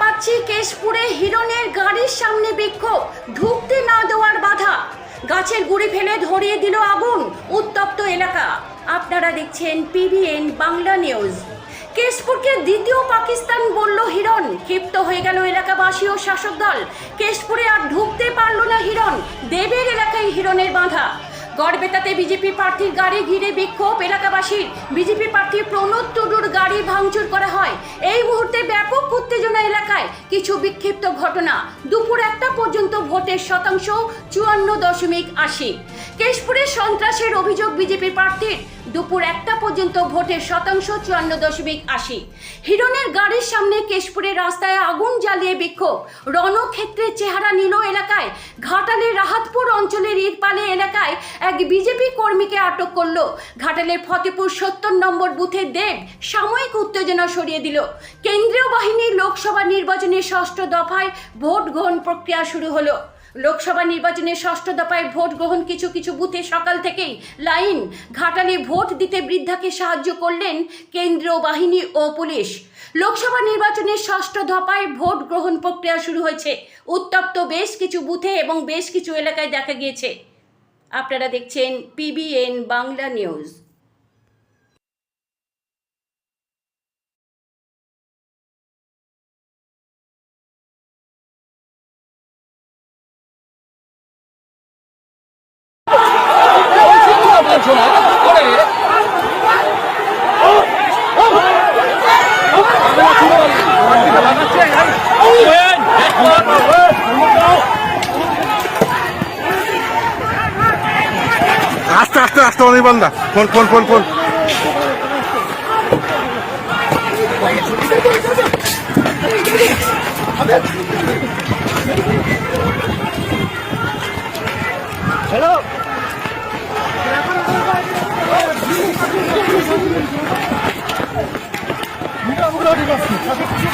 পাচ্ছি, কেশপুরে হিরণের গাড়ির সামনে বিক্ষোভ। ঢুকতে না দেওয়ার বাধা। গাছের গুড়ি ফেলে ধরিয়ে দিল আগুন উত্তপ্ত এলাকা। আপনারা দেখছেন পিবিএন বাংলা নিউজ। কেশপুরকে দ্বিতীয় পাকিস্তান বলল হিরণ। ক্ষিপ্ত হয়ে গেল এলাকাবাসী ও শাসক দল। কেশপুরে আর ঢুকতে পারল না হিরণ। দেবের এলাকায় হিরণের বাঁধা। গড়বেতাতে বিজেপি প্রার্থীর গাড়ি ঘিরে বিক্ষোভ এলাকাবাসীর। বিজেপি প্রার্থী প্রণোদ টুডুর গাড়ি ভাঙচুর করা হয়। এই মুহূর্তে ব্যাপক উত্তেজনা এলাকায়। কিছু বিক্ষিপ্ত ঘটনা। দুপুর একটা পর্যন্ত ভোটের শতাংশ চুয়ান্ন দশমিক আশি। কেশপুরের সন্ত্রাসের অভিযোগ বিজেপি প্রার্থীর। দুপুর একটা পর্যন্ত ভোটের শতাংশ চুয়ান্ন দশমিক আশি। হিরণের গাড়ির সামনে কেশপুরের রাস্তায় আগুন জ্বালিয়ে বিক্ষোভ। রণক্ষেত্রের চেহারা নিল এলাকায়। ঘাটালের রাহাতপুর অঞ্চলের ইরপালে এলাকায় এক বিজেপি কর্মীকে আটক করল। ঘাটালের ফতেপুর সত্তর নম্বর বুথের দেব সাময়িক উত্তেজনা সরিয়ে দিল। কেন্দ্রীয় বাহিনী লোকসভা নির্বাচনের ষষ্ঠ দফায় ভোট গ্রহণ প্রক্রিয়া শুরু হলো। লোকসভা নির্বাচনে ষষ্ঠ দফায় ভোট গ্রহণ কিছু কিছু বুথে সকাল থেকেই লাইন, ঘাটালে ভোট দিতে বৃদ্ধাকে সাহায্য করলেন কেন্দ্রীয় বাহিনী ও পুলিশ। লোকসভা নির্বাচনের ষষ্ঠ দফায় ভোট গ্রহণ প্রক্রিয়া শুরু হয়েছে। উত্তপ্ত বেশ কিছু বুথে এবং বেশ কিছু এলাকায় দেখা গিয়েছে। আপনারা দেখছেন পিবিএন বাংলা নিউজ। ঘোষণা করে আস্তে আস্তে অনেক বান্দা phone phone phone phone. Hello 누가 물어리겠어?